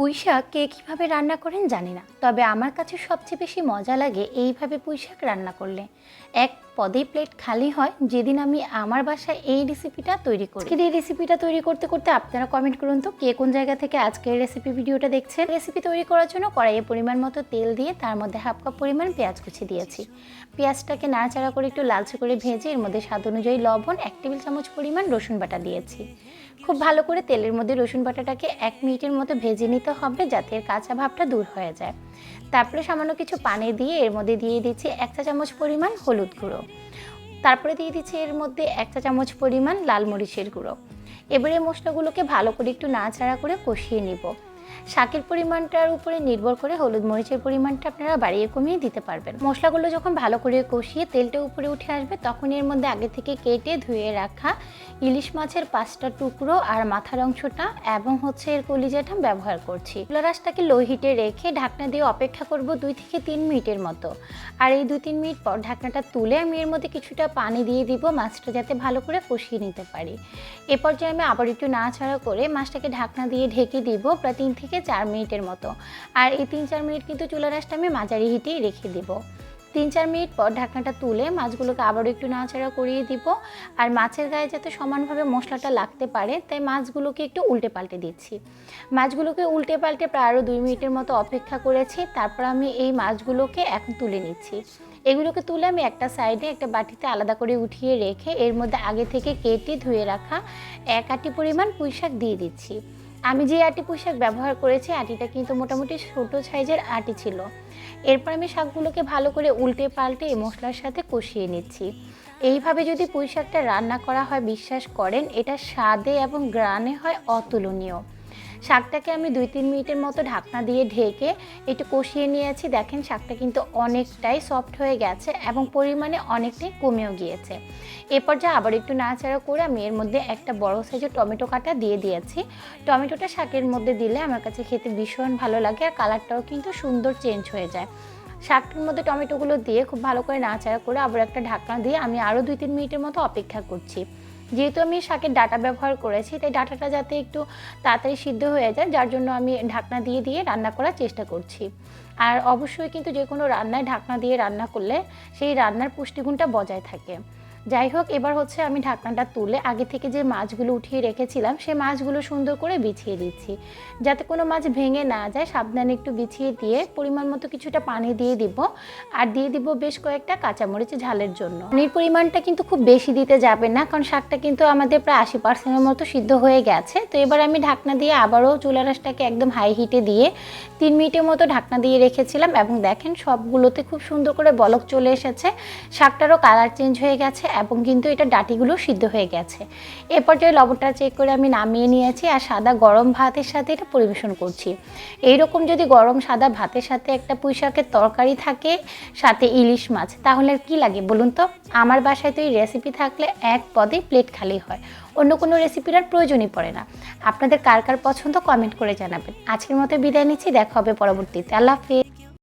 পুঁই শাক কে কীভাবে রান্না করেন জানি না, তবে আমার কাছে সবচেয়ে বেশি মজা লাগে এইভাবে পুঁইশাক রান্না করলে। এক পদেই প্লেট খালি হয়, যেদিন আমি আমার বাসায় এই রেসিপিটা তৈরি করি। আজকের এই রেসিপিটা তৈরি করতে করতে আপনারা কমেন্ট করুন তো, কে কোন জায়গা থেকে আজকের রেসিপি ভিডিওটা দেখছেন? রেসিপি তৈরি করার জন্য কড়াইয়ে পরিমাণ মতো তেল দিয়ে তার মধ্যে হাফ কাপ পরিমাণ পেঁয়াজ কুচি দিয়েছি। পেঁয়াজটাকে নাড়াচাড়া করে একটু লালচে করে ভেজে এর মধ্যে স্বাদ অনুযায়ী লবণ, এক টেবিল চামচ পরিমাণ রসুন বাটা দিয়েছি। খুব ভালো করে তেলের মধ্যে রসুন বাটাটাকে এক মিনিটের মতো ভেজে নিতে হবে যাতে এর কাঁচা ভাবটা দূর হয়ে যায়। তারপরে সামান্য কিছু পানি দিয়ে এর মধ্যে দিয়ে দিচ্ছি এক চা চামচ পরিমাণ হলুদ গুঁড়ো। তারপরে দিয়ে দিচ্ছি এর মধ্যে এক চা চামচ পরিমাণ লাল মরিচের গুঁড়ো। এবারে মশলাগুলোকে ভালো করে একটু নাড়াচাড়া করে কষিয়ে নিব। শাকের পরিমাণটার উপরে নির্ভর করে হলুদ মরিচের পরিমাণটা আপনারা বাড়িয়ে কমিয়ে দিতে পারবেন। মশলাগুলো যখন ভালো করে কষিয়ে তেলটা উপরে উঠে আসবে, তখন এর মধ্যে আগে থেকে কেটে ধুয়ে রাখা ইলিশ মাছের পাঁচটা টুকরো আর মাথার অংশটা এবং হচ্ছে এর কলিজাটা ব্যবহার করছি। রাসটাকে লো হিটে রেখে ঢাকনা দিয়ে অপেক্ষা করব দুই থেকে তিন মিনিটের মতো। আর এই দুই তিন মিনিট পর ঢাকনাটা তুলে আমি এর মধ্যে কিছুটা পানি দিয়ে দিব, মাছটা যাতে ভালো করে কষিয়ে নিতে পারি। এ পর্যায়ে আমি আবার একটু নাড়াচাড়া করে মাছটাকে ঢাকনা দিয়ে ঢেকে দিব, প্রায় তিন থেকে চার মিনিটের মতো। আর এই তিন চার মিনিট কিন্তু চুলা রাসটা আমি মাঝারি হিটেই রেখে দিব। তিন চার মিনিট পর ঢাকনাটা তুলে মাছগুলোকে আবারও একটু নাড়াচাড়া করিয়ে দিব। আর মাছের গায়ে যাতে সমানভাবে মশলাটা লাগতে পারে, তাই মাছগুলোকে একটু উল্টে পাল্টে দিচ্ছি। মাছগুলোকে উল্টে পাল্টে প্রায় আরও দুই মিনিটের মতো অপেক্ষা করেছি। তারপর আমি এই মাছগুলোকে এখন তুলে নিচ্ছি। এগুলোকে তুলে আমি একটা সাইডে একটা বাটিতে আলাদা করে উঠিয়ে রেখে এর মধ্যে আগে থেকে কেটে ধুয়ে রাখা এক আটি পরিমাণ পুঁই শাক দিয়ে দিচ্ছি। আমি যে আটি পুঁই শাক ব্যবহার করেছি, আটিটা কিন্তু মোটামুটি ছোটো সাইজের আটি ছিল। এরপর আমি শাকগুলোকে ভালো করে উল্টে পাল্টে এই মশলার সাথে কষিয়ে নিচ্ছি। এইভাবে যদি পুঁই শাকটা রান্না করা হয়, বিশ্বাস করেন, এটা স্বাদে এবং গ্রানে হয় অতুলনীয়। শাকটাকে আমি দুই তিন মিনিটের মতো ঢাকনা দিয়ে ঢেকে একটু কষিয়ে নিয়েছি। দেখেন, শাকটা কিন্তু অনেকটাই সফট হয়ে গেছে এবং পরিমাণে অনেকটাই কমেও গিয়েছে। এরপর যা আবার একটু নাড়াচাড়া করে আমি এর মধ্যে একটা বড় সাইজের টমেটো কাটা দিয়ে দিয়েছি। টমেটোটা শাকের মধ্যে দিলে আমার কাছে খেতে ভীষণ ভালো লাগে আর কালারটাও কিন্তু সুন্দর চেঞ্জ হয়ে যায়। শাকটার মধ্যে টমেটোগুলো দিয়ে খুব ভালো করে নাড়াচাড়া করে আবার একটা ঢাকনা দিয়ে আমি আরও দুই তিন মিনিটের মতো অপেক্ষা করছি। যেহেতু আমি শাকের ডাটা ব্যবহার করেছি, তাই ডাটাটা যাতে একটু তাড়াতাড়ি সিদ্ধ হয়ে যায়, যার জন্য আমি ঢাকনা দিয়ে দিয়ে রান্না করার চেষ্টা করছি। আর অবশ্যই কিন্তু যে কোনো রান্নায় ঢাকনা দিয়ে রান্না করলে সেই রান্নার পুষ্টিগুণটা বজায় থাকে। যাই হোক, এবার হচ্ছে আমি ঢাকনাটা তুলে আগে থেকে যে মাছগুলো উঠিয়ে রেখেছিলাম সেই মাছগুলো সুন্দর করে বিছিয়ে দিচ্ছি। যাতে কোনো মাছ ভেঙে না যায়, সাবধানে একটু বিছিয়ে দিয়ে পরিমাণ মতো কিছুটা পানি দিয়ে দিব। আর দিয়ে দিব বেশ কয়েকটা কাঁচামরিচ ঝালের জন্য। পানির পরিমাণটা কিন্তু খুব বেশি দিতে যাবে না, কারণ শাকটা কিন্তু আমাদের প্রায় আশি পার্সেন্টের মতো সিদ্ধ হয়ে গেছে। তো এবার আমি ঢাকনা দিয়ে আবারও চুলা রাসটাকে একদম হাই হিটে দিয়ে তিন মিনিটের মতো ঢাকনা দিয়ে রেখেছিলাম। এবং দেখেন, সবগুলোতে খুব সুন্দর করে বলক চলে এসেছে। শাকটারও কালার চেঞ্জ হয়ে গেছে। এবং কিন্তু এটা ডাটিগুলো সিদ্ধ হয়ে গেছে। এ পর্যায়ে লবণটা চেক করে আমি নামিয়ে নিয়েছি আর সাদা গরম ভাতের সাথে এটা পরিবেশন করছি। এইরকম যদি গরম সাদা ভাতের সাথে একটা পুঁই শাকের তরকারি থাকে, সাথে ইলিশ মাছ, তাহলে আর কি লাগে বলুন তো? আমার বাসায় তো এই রেসিপি থাকলে এক পদে প্লেট খালি হয়। অন্য কোনো রেসিপির আর প্রয়োজনই পড়ে না। আপনাদের কার কার পছন্দ কমেন্ট করে জানাবেন। আজকের মতো বিদায় নিচ্ছি, দেখা হবে পরবর্তীতে। আল্লাহ হাফেজ।